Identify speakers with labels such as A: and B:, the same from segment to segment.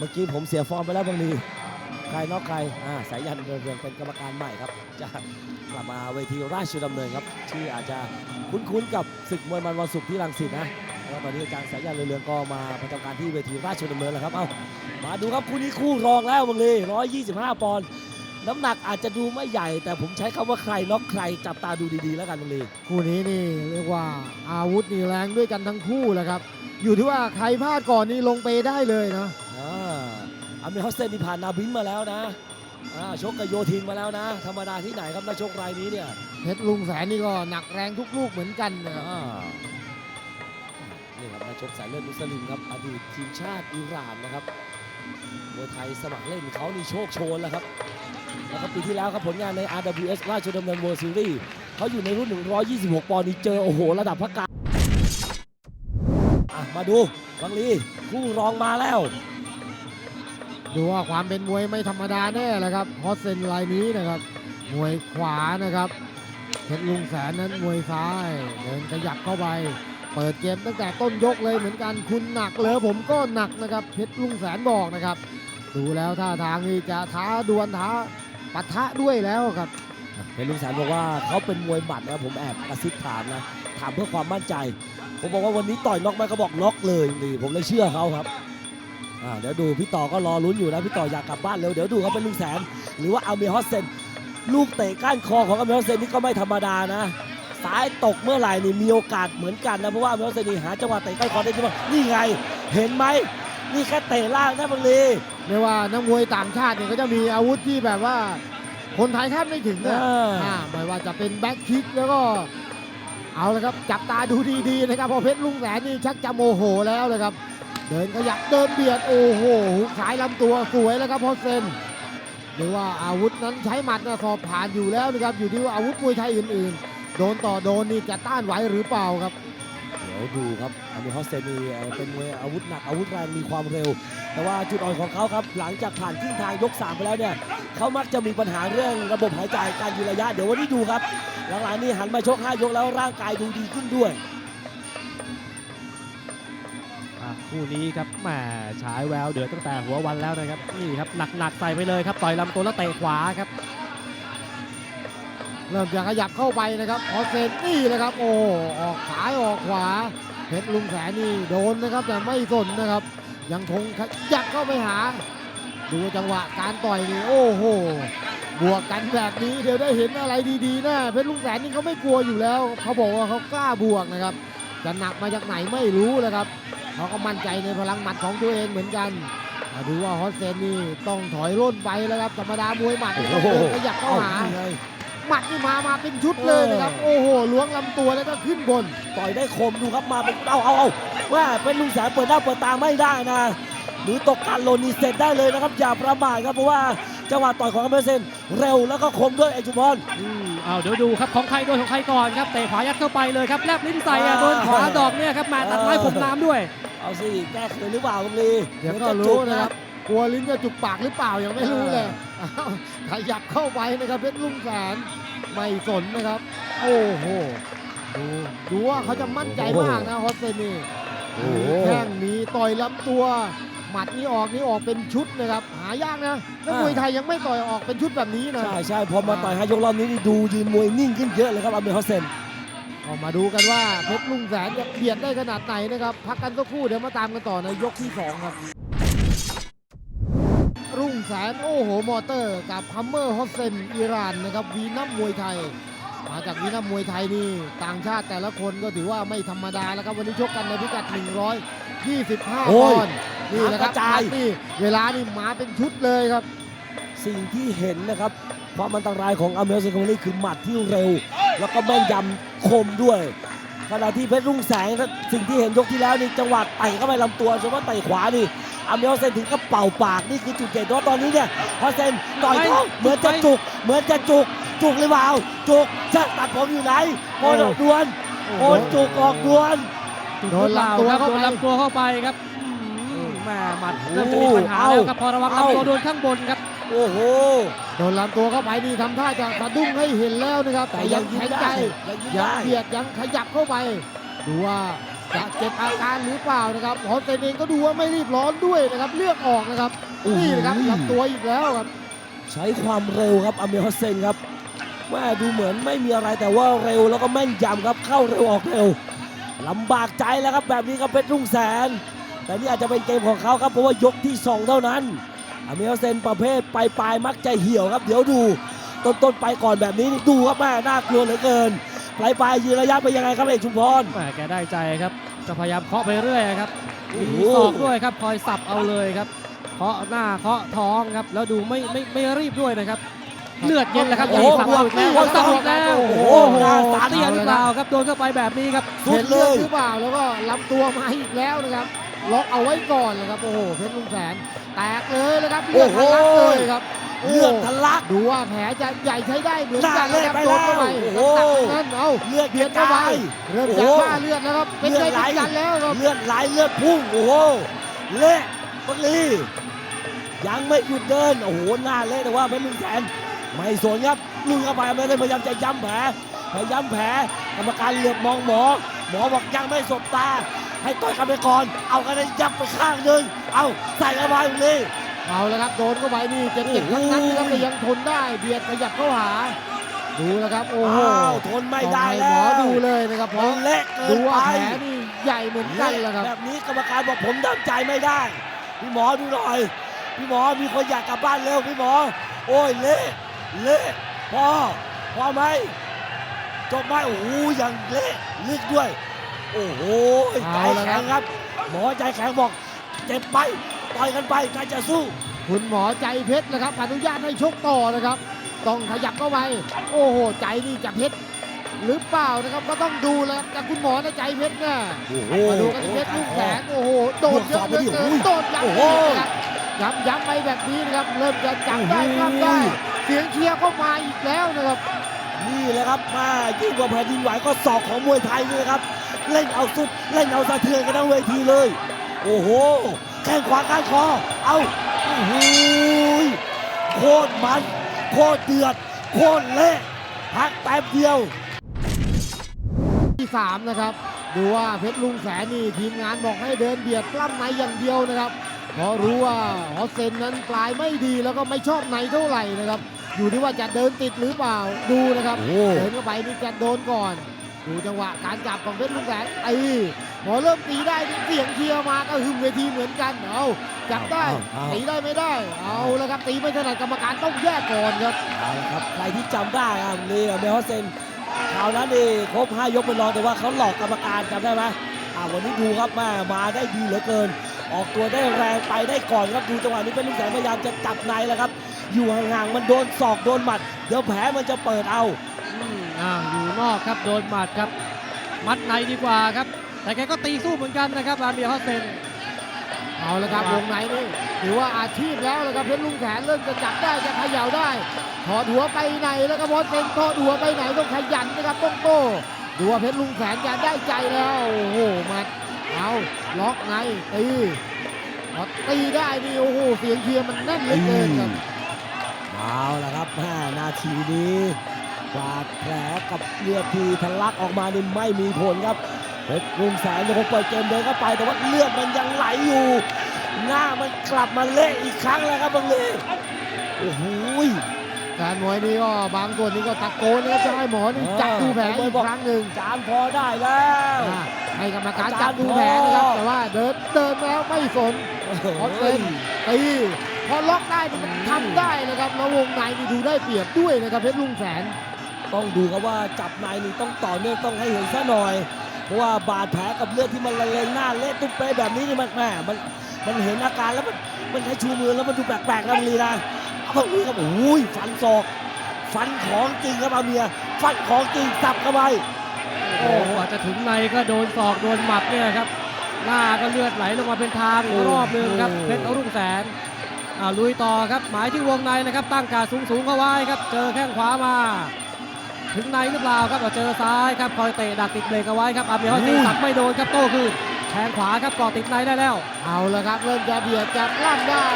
A: เมื่อกี้ผมเสียฟอร์มไปแล้วบางทีใครนอกใครอ่าสายยันเรืองเรืองเป็นกรรมการใหม่ครับ จะกลับมาเวทีราชดำเนินครับชื่ออาจจะคุ้นๆกับศึกมวยมันวันศุกร์ที่รังสิตนะแล้วตอนนี้อาจารย์สายยันเรืองเรืองก็มาประจำการที่เวทีราชดำเนินแล้วครับเอามาดูครับคู่นี้คู่รองแล้วบางลี125 ปอนด์น้ำหนักอาจจะดูไม่ใหญ่ แต่ผมใช้คำว่าใครน็อกใครจับตาดูดีๆ แล้วกันบางลี
B: คู่นี้นี่เรียกว่าอาวุธนี่แรงด้วยกันทั้งคู่แหละครับ อยู่ที่ว่าใครพลาดก่อนนี่ลงเปได้เลยเนาะ
A: อามิฮอสเซนนี่ผ่านนาบินมาแล้วนะอ่าชกกับโยทินมาแล้วนะ ธรรมดาที่ไหนครับนักชกรายนี้เนี่ย
B: เพชรลุงแสนนี่ก็หนักแรงทุกลูกเหมือนกันนะครับ
A: อ่านี่ครับนักชกสายเลือดมุสลิมครับอดีตทีมชาติอิหร่านนะครับมวยไทยสมัครเล่นเขานี่โชคโชนแล้วครับแล้วก็ปีที่แล้วครับผลงานใน RWS ราชดำเนิน World Series เขาอยู่ในรุ่น 126 ปอนด์นี่เจอโอ้โห ระดับพระการอะมาดูบังลีคู่รองมาแล้ว
B: ดูว่าความเป็นมวยไม่ธรรมดาแน่แหละครับฮอสเซนรายนี้นะครับ มวยขวานะครับเพชรลุงแสนนั้นมวยซ้ายเดินขยับเข้าไป เปิดเกมตั้งแต่ต้นยกเลยเหมือนกันคุณหนักเลยผมก็หนักนะครับเพชรลุงแสนบอกนะครับ ดูแล้วท่าทางนี่จะท้าดวลท้าปะทะด้วยแล้วครับ
A: เป็นลุงแสนบอกว่าเขาเป็นมวยหมัดนะผมแอบกระซิบถามนะถามเพื่อความมั่นใจ ผมบอกว่าวันนี้ต่อยน็อกไหมเขาบอกน็อกเลยนี่ผมเลยเชื่อเขาครับ เดี๋ยวดูพี่ต่อก็รอลุ้นอยู่นะพี่ต่ออยากกลับบ้านเร็วเดี๋ยวดูเขาเป็นลุงแสน หรือว่าอัลเมฮอสเซนลูกเตะก้านคอของอัลเมฮอสเซนนี่ก็ไม่ธรรมดานะซ้ายตกเมื่อไหร่นี่มีโอกาสเหมือนกันนะเพราะว่าอัลเมฮอสเซนนี่หาจังหวะเตะก้านคอได้ที่ว่านี่ไง เห็นไหมนี่แค่เตะล่างนะบังลี
B: ไม่ว่านักมวยต่างชาติเนี่ยก็จะมีอาวุธที่แบบว่า คนไทยคาดไม่ถึงนะ
A: อ่า
B: อ่าไม่ว่าจะเป็นแบ็คคิกแล้วก็เอาละครับจับตาดูดีๆนะครับเพอเพชรลุงแสนนี่ชักจะโมโหแล้วเลยครับ เดินขยับเดินเบียด โอ้โหหุกสายลำตัวสวยแล้วครับพอเซนหรือว่าอาวุธนั้นใช้หมัดนะสอบผ่านอยู่แล้วนะครับอยู่ที่ว่าอาวุธมวยไทยอื่นๆ โดนต่อโดนนี่จะต้านไหวหรือเปล่าครับ
A: เดี๋ยวดูครับอัลเมฮอสเซนนี่เป็นมวยอาวุธหนักอาวุธแรงมีความเร็ว แต่ว่าจุดอ่อนของเขาครับ หลังจากผ่านครึ่งทางยก 3 ไปแล้วเนี่ยเขามักจะมีปัญหาเรื่องระบบหายใจการยืนระยะ เดี๋ยววันนี้ดูครับ หลังๆนี่หันมาชก5ยกแล้วร่างกายดูดีขึ้นด้วย
C: คู่นี้ครับแหมฉายแววเดือดตั้งแต่หัววันแล้วนะครับนี่ครับหนักๆใส่ไปเลยครับต่อยลำตัวแล้วเตะขวาครับ
B: เริ่มจะขยับเข้าไปนะครับออสเซนนี่แหละครับ โอ้ออกซ้ายออกขวาเพชรลุงแสนนี่โดนนะครับ แต่ไม่สนนะครับ ยังคงขยับเข้าไปหา ดูจังหวะการต่อยนี่โอ้โหบวกกันแบบนี้เดี๋ยวได้เห็นอะไรดีๆนะเพชรลุงแสนนี่เขาไม่กลัวอยู่แล้ว เขาบอกว่าเขากล้าบวกนะครับจะหนักมาจากไหนไม่รู้นะครับ เขาก็มั่นใจในพลังหมัดของตัวเองเหมือนกันมาดูว่าฮอสเซนนี่ต้องถอยร่นไปแล้วครับธรรมดามวยหมัด
A: โอ้โห
B: เดินขยับเข้าหา
A: เอ้นี่ไง
B: หมัดนี่มามาเป็นชุดเลยนะครับ โอ้โหล้วงลำตัวแล้วก็ขึ้นบน
A: ต่อยได้คมดูครับมาเป็นเอาเอาเอาว่าเป็นลุงแสนเปิดหน้าเปิดตาไม่ได้นะ หรือตกการหล่นนี่เสร็จได้เลยนะครับ อย่าประมาทครับเพราะว่าจังหวะต่อยของอัลเมฮอสเซนเร็วแล้วก็คมด้วยไอจุมพร
C: อืมเอาเดี๋ยวดูครับของใครโดนของใครก่อนครับเตะขวายัดเข้าไปเลยครับแลบลิ้นใส่อะ
A: อ่า
C: โดนขวาดอกเนี่ยครับมาตัดไม้ผมน้ำด้วย
A: เอาสิแก้เขินหรือเปล่าบังลี
B: เดี๋ยวก็
A: จะ
B: รู้
A: จุ
B: นะครับ กลัวลิ้นจะจุกปากหรือเปล่ายังไม่รู้เลยอ้าวขยับเข้าไปนะครับเพชรลุงแสนไม่สนนะครับ โอ้โหดูดูว่าเขาจะมั่นใจมากนะฮอสเซนนี่
A: โอ้โห
B: แข้งนี้ต่อยลำตัว หมัดนี้ออกนี่ออกเป็นชุดนะครับ หายากนะนักมวยไทยยังไม่ต่อยออกเป็นชุดแบบนี้นะ
A: ใช่ใช่พอมาต่อยห้ายกรอบนี้นี่ดูยืนมวยนิ่งขึ้นเยอะเลยครับอัลเมฮอสเซน
B: ออ กมาดูกันว่าเพชรลุงแสนจะเบียดได้ขนาดไหนนะครับ พักกันสักครู่เดี๋ยวมาตามกันต่อในยกที่ 2 ครับ รุ่งแสนโอ้โหมอเตอร์กับฮัมเมอร์ฮอสเซนอิหร่านนะครับวีนัมมวยไทย มาจากวีนัมมวยไทยนี่ต่างชาติแต่ละคนก็ถือว่าไม่ธรรมดาแล้วครับวันนี้ชกกันในพิกัด 125
A: โอ้
B: ปอยนด์นี่แหละครับ
A: กระจาย
B: นี่เวลานี่มาเป็นชุดเลยครับ
A: สิ่งที่เห็นนะครับ ความอันตรายของอัลเมฮอสเซนคนนี้คือหมัดที่เร็ว แล้วก็แม่นยำคมด้วยขณะที่เพชรรุ่งแสงสิ่งที่เห็นยกที่แล้วนี่จังหวะไต่เข้าไปลำตัวเฉพาะไต่ขวานี่อัลเมฮอสเซนถึงกับเป่าปากนี่คือจุดเด่นเพราะตอนนี้เนี่ยฮอสเซนต่อยท้องเหมือนจะจุก เหมือนจะจุกจุกหรือเปล่าจุกจะตัดผมอยู่ไหนโอนออกดวนโอนจุกออกดวน
B: โดนลำตัว
C: ครับ
B: เข้า
C: โด
B: ไป
C: นลำตัวเข้าไปครับอืมแม่หมัดเริ่มจะมีปัญหาแล้วครับพอระวังลำตัวโดนข้างบนครับ
A: โอ้โห
B: โดนลำตัวเข้าไปนี่ทำท่าจะสะดุ้งให้เห็นแล้วนะครับ แต่ยังแข็งใจ
A: ยังยืน
B: ยัง
A: ได้
B: เบียดยังขยับเข้าไป ดูว่าจะเจ็บอาการหรือเปล่านะครับฮอสเซนเองก็ดูว่าไม่รีบร้อนด้วยนะครับเลือกออกนะครับ
A: โอ้โห
B: นี่นะครับลำตัวอีกแล้วครับ
A: ใช้ความเร็วครับอาเมียฮัสเซนครับแม่ดูเหมือนไม่มีอะไรแต่ว่าเร็วแล้วก็แม่นยำครับเข้าเร็วออกเร็วลำบากใจแล้วครับแบบนี้ครับเพชรรุ่งแสน แต่นี่อาจจะเป็นเกมของเขาครับเพราะว่ายกที่สองเท่านั้น อาเมียฮัสเซนประเภทปลายปลายๆมักจะเหี่ยวครับ เดี๋ยวดูต้นต้นๆไปก่อนแบบนี้นี่ดูครับแม่น่ากลัวเหลือเกินปลายปลายๆยืนระยะไปยังไงครับเอกชุมพร
C: แหมแกได้ใจครับจะพยายามเคาะไปเรื่อยครับ
A: โอ้
C: มี
A: โห
C: ศอกด้วยครับคอยสับเอาเลยครับเคาะหน้าเคาะท้องครับแล้วดูไม่ไม่ไม่รีบด้วยนะครับเลือดเย็นแล้วครับ
A: โอ้โห
C: สับเอาอีกแล้ว
A: บวก
C: สับอีกแล้ว
A: โอ้โห
C: โอ้โห
A: หน้าสาด
C: เตี้ยหรือเปล่าครับโดนเข้าไปแบบนี้ครับ
A: สุ
B: เห็
A: ด
B: น
A: เล
B: เลือด
A: ย
B: หรือเปล่าแล้วก็ลำตัวมาอีกแล้วนะครับล็อกเอาไว้ก่อนเลยครับโอ้โหเพชรลุงแสน แตกเลยนะครับเลือดทะลักเลยครับโเลื
A: อดทะลัก
B: ดูว่าแผลจะใหญ่ใช้ได้เหมือนกัน
A: หน้า
B: นะครับ
A: เละไป
B: โดนเข้าไป
A: แล้วโอ้โห
B: หนักนั่นเอา
A: เลือด
B: เบียดเข้าไปเริ่มจาก
A: โอ้โห
B: บ้าเลือดแล้วครับเป็น
A: เลื
B: ใจ
A: อดไหล
B: เป็นกันแล้วครับ
A: เลือดไหลเลือดพุ่งโอ้โหเละบังลียังไม่หยุดเดินโอ้โหหน้าเละแต่ว่าเพชรลุงแสนไม่สนครับลุยเข้าไปไม่ได้พยายามจะย้ำแผลพยายามแผลกรรมการเหลือบมองหมอหมอบอกยังไม่สบตา ให้ต่อยกันไปก่อน เอากันได้ยับไปข้างหนึ่งเอาใส่เข้าไปบังลี
B: เอาแล้วครับโดนเข้าไปนี่เจ็บๆทั้งนั้นนะครับแต่ยังทนได้เบียดขยับเข้าหา ดูแล้วครับโอ้โห
A: อ้าวทนไม่ได้
B: ต้องให้หม
A: แล้
B: อ
A: ว
B: ดูเลยนะครับเพ
A: มั
B: ราะ
A: นเละเกิ
B: ดู
A: น
B: ว่า
A: ไป
B: แผลนี่ใหญ่เหมือนกันแหละครับ
A: แบบนี้กรรมการบอกผมทำใจไม่ได้พี่หมอดูหน่อยพี่หมอมีคนอยากกลับบ้านเร็วพี่หมอ โอ้ยเละเละพอพอไหมจบไหมโอ้โหยังเละลึกด้วย โอ้โหใจ
B: เอาละครั
A: แข็
B: บ
A: งครับ หมอใจแข็งบอกเจ็บไปต่อยกันไปใครจะสู้
B: คุณหมอใจเพชรนะครับอนุญาตให้ชกต่อนะครับ ต้องขยับเข้าไปโอ้โห ใจนี่จะเพชรหรือเปล่านะครับก็ต้องดูแล้วครับแต่คุณหมอในะใจเพชรเนี่ย
A: โอ้โห
B: มาดูกันที่เพชรลูกแขนโอ้โหโดดเยอะเหลือเกิน
A: โอ้โห
B: โดดยับ
A: โอ้โห
B: อีกนะครับย้ำย้ำไปแบบนี้นะครับ เริ่มจะจับได้
A: โอ้โห
B: กล้ามได้เสียงเชียร์ก็มาอีกแล้วนะครับ
A: นี่แหละครับมายิ่งกว่าแผ่นดินไหวก็ศอกของมวยไทยนี่แหละครับ เล่นเอาสุดเล่นเอาสะเทือนกันทั้งเวทีเลย โอ้โหแข้งขวาก้านคอเอาโอ้โหโคตรมันโคตรเดือด โคตรเละพักแป๊บเดียว
B: ที่สามนะครับ ดูว่าเพชรลุงแสนนี่ทีมงานบอกให้เดินเบียดปล้ำในอย่างเดียวนะครับเพราะรู้ว่าฮอสเซนนั้นปลายไม่ดีแล้วก็ไม่ชอบในเท่าไหร่นะครับ อยู่ที่ว่าจะเดินติดหรือเปล่าดูนะครับ
A: โอ้
B: เดินเข้าไปนี่จะโดนก่อน ดูจังหวะการจับของเพชรลุงแสนไอ้หมอเริ่มตีได้นี่เสียงเชียร์มาก็หึมเวทีเหมือนกันเอาจับได้
A: เอาเอา
B: ตีได้ไม่ได้ เอาแล้วครับตีไม่ถนัดกรรมการต้องแยกก่อนครับ
A: เอาละครับใครที่จำได้อะนี่เมลฮอสเซนคราวนั้นนี่ครบ5ยกเป็นรองแต่ว่าเขาหลอกกรรมการจำได้ไหมอ่าวันนี้ดูครับมามาได้ดีเหลือเกิน ออกตัวได้แรงไปได้ก่อนครับดูจังหวะนี้เป็นลูกแสนพยายามจะจับในแล้วครับ อยู่ห่างๆมันโดนศอกโดนหมัด เดี๋ยวแผลมันจะเปิดเอา
C: อืมอ้าวอยู่ นอกครับโดนหมัดครับ มัดในดีกว่าครับ แต่แกก็ตีสู้เหมือนกันนะครับอาเมียฮอสเซน
B: เอาละครับ
C: ครั
B: ว
C: บ
B: งในนี่ถือว่าอาชีพแล้วละครับเพชรลุงแขนเริ่มจะจับได้จะเขย่าได้ถอดหัวไปไหนแล้วก็พอเป็นถอดหัวไปไหนต้องขยันนะครับต้องโต้ดูว่าเพชรลุงแขนจะได้ใจแล้วโอ้โหมัดเอาล็อกในตีพอตีได้นี่โอ้โหเสียงเชียร์มันแน่นเหลือเกินครับ
A: เอาละครับห้านาทีนี้ บาดแผลกับเลือดที่ทะลักออกมานี่ไม่มีผลครับเพชรรุ่งแสนยังคงเปิดเกมเดินเข้าไปแต่ว่าเลือดมันยังไหลอยู่ หน้ามันกลับมาเละอีกครั้งแล้วครับบังเลโอ้โห
B: แฟนมวยนี่ก็บางส่วนนี่ก็ตะโกนนะครับจะให้หมอนี่จับดูแผลอีกครั้งหนึ่ง
A: จานพอได้แล้ว
B: อ่าให้กรรมการจับดูแผลนะครับแต่ว่าเดินเดินแล้วไม่สนฮอตเซนตีพอล็อกได้นี่มันทำได้นะครับแล้ววงในนี่ดูได้เปรียบด้วยนะครับเพชรลุงแสน
A: ต้องดูครับว่าจับในนี่ต้องต่อเนื่องต้องให้เห็นซะหน่อย เพราะว่าบาดแผลกับเลือดที่มันละเลงหน้าเละตุ้มเป๊ะแบบนี้นี่มันแหมมันมันเห็นอาการแล้วมันมันใช้ชูมือแล้วมันดูแปลกๆนะมันลีนะเอาตรงนี้ครับโอ้ยฟันศอกฟันของจริงครับอาเมียฟันของจริงสับเข้าไป
C: โอ้โหกว่าจะถึงในก็โดนศอกโดนหมัดเนี่ยครับหน้าก็เลือดไหลลงมาเป็นทางอีกรอบหนึงครับเพชรรุ่งแสนอ่าลุยต่อครับหมายที่วงในนะครับตั้งการสูงสูงๆเข้าไว้ครับ เจอแข้งขวามา ถึงในหรือเปล่าครับเอาเจอซ้ายครับคอยเตะดักติดเบรกเอาไว้ครับอาเมียฮอตตีสักไม่โดนครับโต้คืนแทงขวาครับเกาะติดในได้แล้ว
B: เอาละครับ เริ่มจะเบียดจะปล้ำได้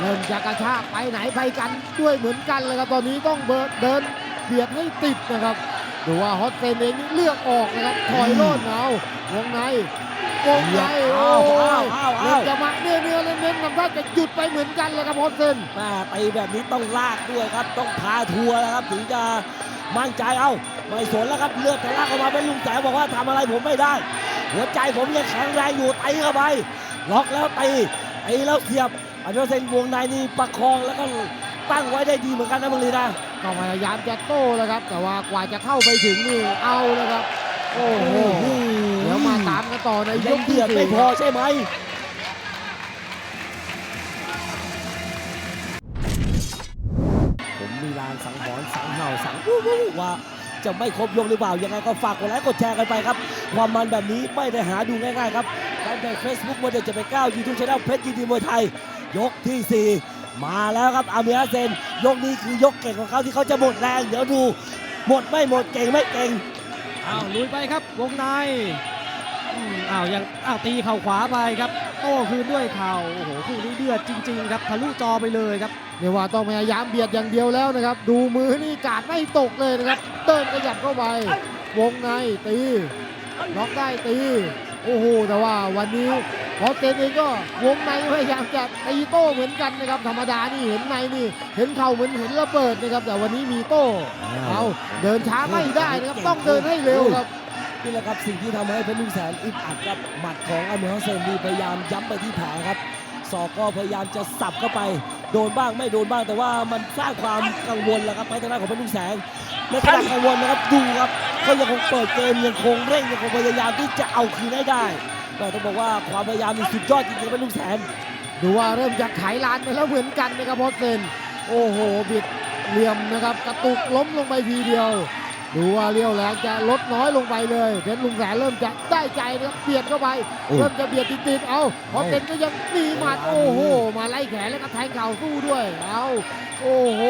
B: เริ่มจะกระชากไปไหนไปกันด้วยเหมือนกันเลยครับตอนนี้ต้องเบิดเดินเบียดให้ติดนะครับดูว่าฮอตเซนเองนี่เลือกออกนะครับถอยโลดเอาวงในวงในโอ้
A: อ้าวยอ้าวอ้าว
B: เล่
A: อ้านว
B: จะมาเนื้อเนื้อเน้นๆทำท่าจะหยุดไปเหมือนกันเลยครับฮอตเซน
A: แม่ตีแบบนี้ต้องลากด้วยครับต้องพาทัวร์นะครับถึงจะ มั่นใจเอาไม่สนแล้วครับเลือดทะลักออกมาเป็นลุงแสงบอกว่าทำอะไรผมไม่ได้ หัวใจผมยังแข็งแรงอยู่ตีเข้าไปล็อกแล้วตีตีแล้วเสียบอันนี้เซนวงในนี่ประคองแล้วก็ตั้งไว้ได้ดีเหมือนกันนะบังลีนะ
B: ก็พยายามจะโต้แล้วครับ แต่ว่ากว่าจะเข้าไปถึงนี่เอาแล้วครับ โอ้โหเดี๋ยวมาตามกันต่อในย
A: ยัง
B: กที่
A: เดือดไม่
B: สี่
A: พอใช่ไหมผมมีลางสังหรณ์สังเห่าสังว่าจะไม่ครบยกหรือเปล่า ยังไงก็ฝากกดไลค์กดแชร์กันไปครับ ความมันแบบนี้ไม่ได้หาดูง่ายๆครับแฟนเพจเฟซบุ๊กมวยเด็ดจะไปก้าวยูทูบชาแนลเพชรยินดีมวยไทย ยกที่ 4 มาแล้วครับอาเมียเซน ยกนี้คือยกเก่งของเขาที่เขาจะหมดแรง เดี๋ยวดู หมดไม่หมดเก่งไม่เก่ง
C: อ้าวลุยไปครับวงใน อ้าวยังอ้าวตีเข่าขวาไปครับโต้คืนด้วยเข่าโอ้โหคู่นี้เดือดจริง ๆ ครับทะลุจอไปเลยครับ
B: เรียกว่าต้องพยายามเบียดอย่างเดียวแล้วนะครับ ดูมือนี่กาดไม่ตกเลยนะครับเดินขยับเข้าไป วงในตีล็อกได้ตีโอ้โหแต่ว่าวันนี้พอเตนเองก็วงในพยายามจะตีโต้เหมือนกันนะครับธรรมดานี่เห็นในนี่ เห็นเข่าเหมือนเห็นระเบิดนะครับ แต่วันนี้มีโต้เอาเดินช้าไม่ได้นะครับ ต้องเดินให้เร็วครับ
A: นี่แหละครับสิ่งที่ทำให้เพชรลุงแสนอึดอัดครับหมัดของอาเมียเซนนี่พยายามย้ำไปที่แผลครับศอกก็พยายามจะสับเข้าไป โดนบ้างไม่โดนบ้างแต่ว่ามันสร้างความกังวลแหละครับให้ทางด้านของเพชรลุงแสงในขณะกังวลนะครับดูครับก็ยังคงเปิดเกมยังคงเร่งยังคงพยายามที่จะเอาคืนให้ได้แต่ต้องบอกว่าความพยายามนี่สุดยอดจริงๆเพชรลุงแสน
B: ดูว่าเริ่มจะขายลานไปแล้วเหมือนกันนะครับพอเซนโอ้โหบิดเหลี่ยมนะครับกระตุกล้มลงไปทีเดียว ดูว่าเลี้ยวแรงจะลดน้อยลงไปเลยเพชรลุงแสนเริ่มจะได้ใจนะครับเบียดเข้าไป
A: โอ้
B: เริ่มจะเบียดติดๆเอาพอเซนก็ยังมีหมัดโอ้โห มาไล่แขนแล้วก็แทงเข่าสู้ด้วยเอาโอ้โห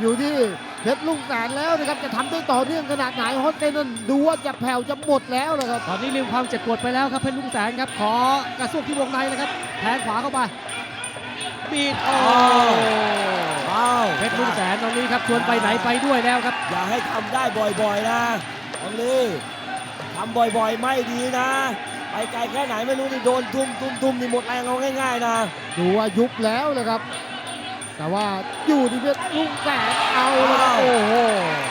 B: อยู่ที่เพชรลุงแสนแล้วนะครับจะทำได้ต่อเนื่องขนาดไหนฮอตเซนนั้นดูว่าจะแผ่วจะหมดแล้วนะครับ
C: ตอนนี้ลืมความเจ็บปวดไปแล้วครับเพชรลุงแสงครับขอกระซวกที่วงในนะครับแทงขวาเข้าไป บีดโอ้
A: อ้าว
C: เพชรลุงแสนตอนนี้ครับชวนไปไหนไปด้วยแล้วครับ
A: อย่าให้ทำได้บ่อยๆนะบังลีทำบ่อยๆไม่ดีนะ ไปไกลแค่ไหนไม่รู้นี่โดนทุ่มทุ่มทุ่มนี่หมดแรงเอาง่ายๆนะ
B: ดูว่ายุบแล้วนะครับ แต่ว่าอยู่ที่เพชรลุงแสนเอาแล้วครับ
A: อ้าว
B: โอ้โห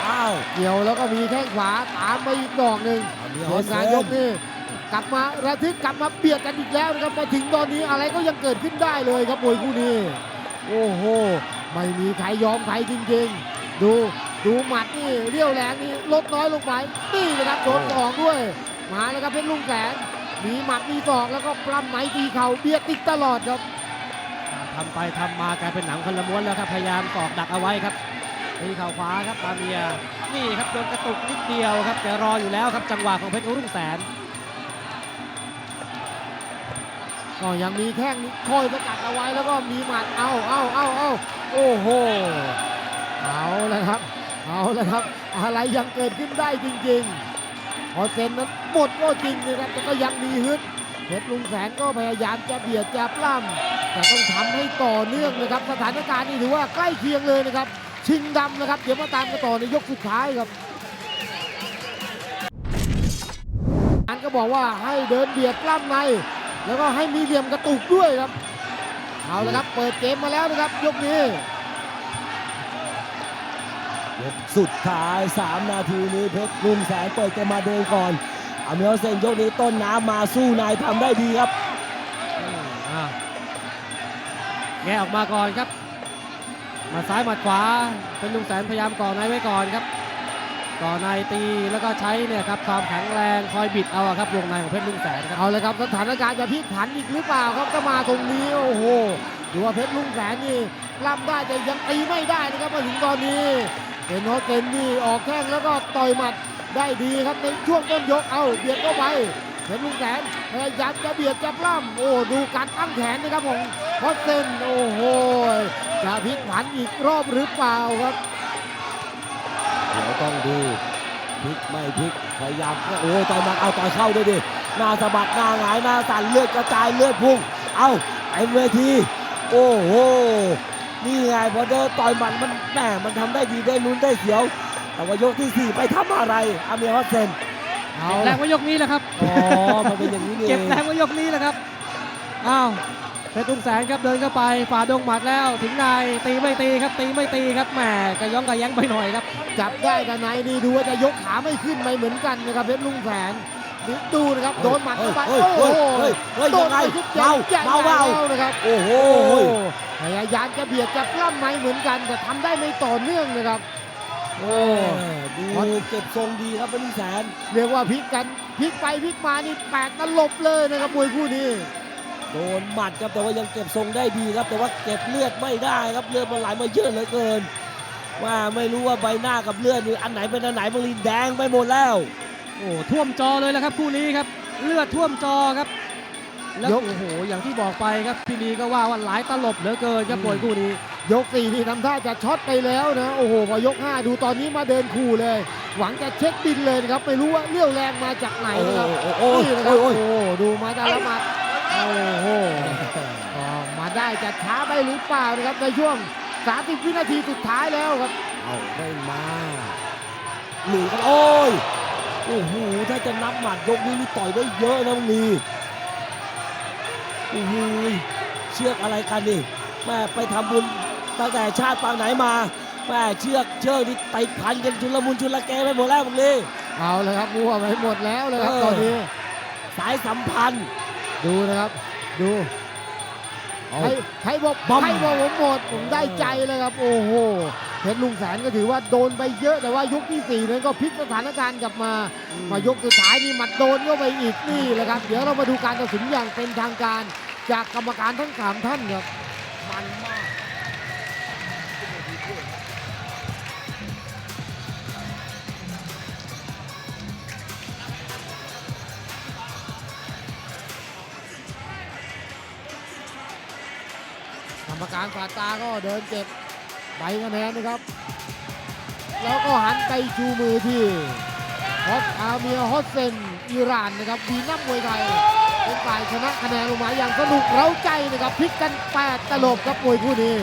A: อ้าว
B: เกี่ยวแล้วก็มีแข้งขวาตามไปอีกดอกหนึ่ง
A: เอามี
B: เก
A: ฮอ
B: ม
A: ตเซ
B: การ
A: น
B: ยกนี่ก ลับมาระทึกกลับมาเบียดกันอีกแล้วนะครับมาถึงตอนนี้อะไรก็ยังเกิดขึ้นได้เลยครับมวยคู่นี้ โอ้โห ไม่มีใครยอมใครจริงๆ ดูดูหมัดนี่เรี่ยวแรงนี่ลดน้อยลงไปนี่นะครับโดนสองด้วย มาแล้วครับเพชรลุงแสนมีหมัดมีศอกแล้วก็ปล้ำไหนตีเข่าเบียดติดตลอดครับ
C: ทำไปทำมากลายเป็นหนังคนละม้วนแล้วครับพยายามสอกดักเอาไว้ครับตีเข่าขวาครับปาเมียนี่ครับโดนกระตุกนิดเดียวครับแต่รออยู่แล้วครับจังหวะของเพชรรุ่งแสน
B: ก็ยังมีแข้งคอยสกัดเอาไว้แล้วก็มีหมัดเอาเอาเอาเอาโอ้โหเอาแล้วครับ เอาแล้วครับ อะไรยังเกิดขึ้นได้จริงๆพอเซนนั้นหมดก็จริงนะครับแต่ก็ยังมีฮึดเพชรลุงแสนก็พยายามจะเบียดจะปล้ำแต่ต้องทำให้ต่อเนื่องนะครับ สถานการณ์นี้ถือว่าใกล้เคียงเลยนะครับ ชิงดำนะครับ เดี๋ยวมาตามกันต่อในยกสุดท้ายครับอันก็บอกว่าให้เดินเบียดปล้ำใน แล้วก็ให้มีเหลี่ยมกระตุกด้วยครับ เอาละครับเปิดเกมมาแล้วนะครับ ยกนี้
A: ยกสุดท้าย 3 นาทีนี้เพชรลุงแสนเปิดเกมมาเดินก่อนอาเมียเซนยกนี้ต้นน้ำมาสู้นายทำได้ดีครับ
C: อืมอะแกะออกมาก่อนครับหมาซ้ายหมัดขวาเป็นลุงแสนพยายามก่อในไว้ก่อนครับ ก่อในตีแล้วก็ใช้เนี่ยครับความแข็งแรงคอยบิดเอาครับวงในของเพชรลุงแสนครับ
B: เอาเลยครับสถานการณ์จะพลิกผันอีกหรือเปล่าครับก็มาตรงนี้โอ้โหดูว่าเพชรลุงแสนนี่ล้ำได้แต่ยังตีไม่ได้นะครับมาถึงตอนนี้เป็นโนเกนนี่ออกแข้งแล้วก็ต่อยหมัดได้ดีครับในช่วงต้นยกเอาเบียดเข้าไปเพชรลุงแสนพยายามจะเบียดจะปล้ำโอ้ดูการตั้งแขนนะครับของพอเซนโอ้โหจะพลิกผันอีกรอบหรือเปล่าครับ
A: เดี๋ยวต้องดูพลิกไม่พลิกพยายามโอ้ยต่อยหมัดเอาต่อยเข้าด้วยดิหน้าสะบัดหน้าหงายหน้าสั่นเลือดกระจายเลือดพุ่ง เอาเต็มเวที โอ้โหนี่ไงพอเดินต่อยหมัดมันแหมมันทำได้ดีได้ลุ้นได้เสียว แต่ว่ายกที่สี่ไปทำอะไรอาเมียฮอสเซน
B: เอา
C: แร
B: ละ
C: งไว้ยกนี้แหละครับ
A: อ๋อมันเป็นอย่างนี้นี่เอ
C: เก็บ
A: ง
C: แรงไว้ยกนี้แหละครับอ้าว เพชรตุ้งแสนครับเดินเข้าไปฝ่าดงหมัดแล้วถึงนายตีไม่ตีครับตีไม่ตีครับแหมกระย่องกระแย้งไปหน่อยครับ
B: จับได้กันไหนนี่ดูว่าจะยกขาไม่ขึ้นไหมเหมือนกันนะครับเพชรลุงแสนดูนะครับโดนหมัดเข้าไป
A: เฮ้ย
B: โอ้
A: เฮ้ย
B: โห
A: เฮ้ยเฮ้ย
B: โด
A: ยั
B: น
A: งไง
B: ไปทุก
A: เมา
B: ใหญ่
A: เมาเมา
B: แล้วนะครับ
A: โอ้โห
B: โอ้โหพยายามจะเบียดจะปล้ำในเหมือนกันแต่ทำได้ไม่ต่อเนื่องนะครับโอ้
A: ดูเก็บทรงดีครับเป็นแสน
B: เรียกว่าพลิกกันพลิกไปพลิกมานี่แปลกตลบเลยนะครับมวยคู่นี้
A: โดนหมัดครับแต่ว่ายังเก็บทรงได้ดีครับ แต่ว่าเก็บเลือดไม่ได้ครับเลือดมันไหลมาเยอะเหลือเกิน ว่าไม่รู้ว่าใบหน้ากับเลือดนี่อันไหนเป็นอันไหนบางทีแดงไปหมดแล้ว
C: โอ้ท่วมจอเลยแหละครับคู่นี้ครับเลือดท่วมจอครับแล้ว
B: ยก
C: โอ้โหอย่างที่บอกไปครับพี่ลีก็ว่าว่าหลายตลบเหลือเกินครับมวยคู่นี้
B: ยกสี่นี่ทำท่าจะช็อตไปแล้วนะโอ้โหพอยกห้าดูตอนนี้มาเดินคู่เลย หวังจะเช็คบินเลยนะครับไม่รู้ว่าเลี้ยวแรงมาจากไหน
A: โอ้โห
B: นะครับ
A: โอ้โห
B: นี่นะครับ
A: โอ้
B: โอ้
A: โห
B: โหดูมาแต่ละหมัด โอ้โหก็มาได้จะช้าไปหรือเปล่านะครับในช่วง 30 วินาทีสุดท้ายแล้วครับ
A: เอาไม่มาหนีกันโอ้ยโอ้โหถ้าจะนับหมัดยกนี้นี่ต่อยได้เยอะนะมึงนีโอ้โหเชือกอะไรกันนี่แม่ไปทำบุญตั้งแต่ชาติปางไหนมาแม่เชือกเชือกนี่ติดพันกันชุลมุนชุลเกไปหมดแล้วมึงนี
B: เอาเลยครับมัวไปหมดแล้วเลยครับ
A: เออ
B: ตอนนี้
A: สายสัมพันธ์
B: ดูนะครับ ดู
A: เอา
B: ใครใครบอก
A: บัม
B: ใครบอกผมหมดผมได้ใจเลยครับ โอ้โหเพชรลุงแสนก็ถือว่าโดนไปเยอะแต่ว่ายกที่สี่นั้นก็พลิกสถานการณ์กลับมา มายกสุดท้ายนี่หมัดโดนเข้าไปอีกนี่แหละครับ เดี๋ยวเรามาดูการตัดสินอย่างเป็นทางการ จากกรรมการทั้งสามท่านครับ
A: กา
B: รสาดตาก็เดินเก็บใบคะแนนนะครับ แล้วก็หันไปชูมือที่ฮอสอาเมียฮอสเซนอิหร่านนะครับดีนักมวยไทยเป็นฝ่ายชนะคะแนนลงมาอย่างสนุกเร้าใจนะครับพลิกกัน 8 ตลบครับมวยคู่นี้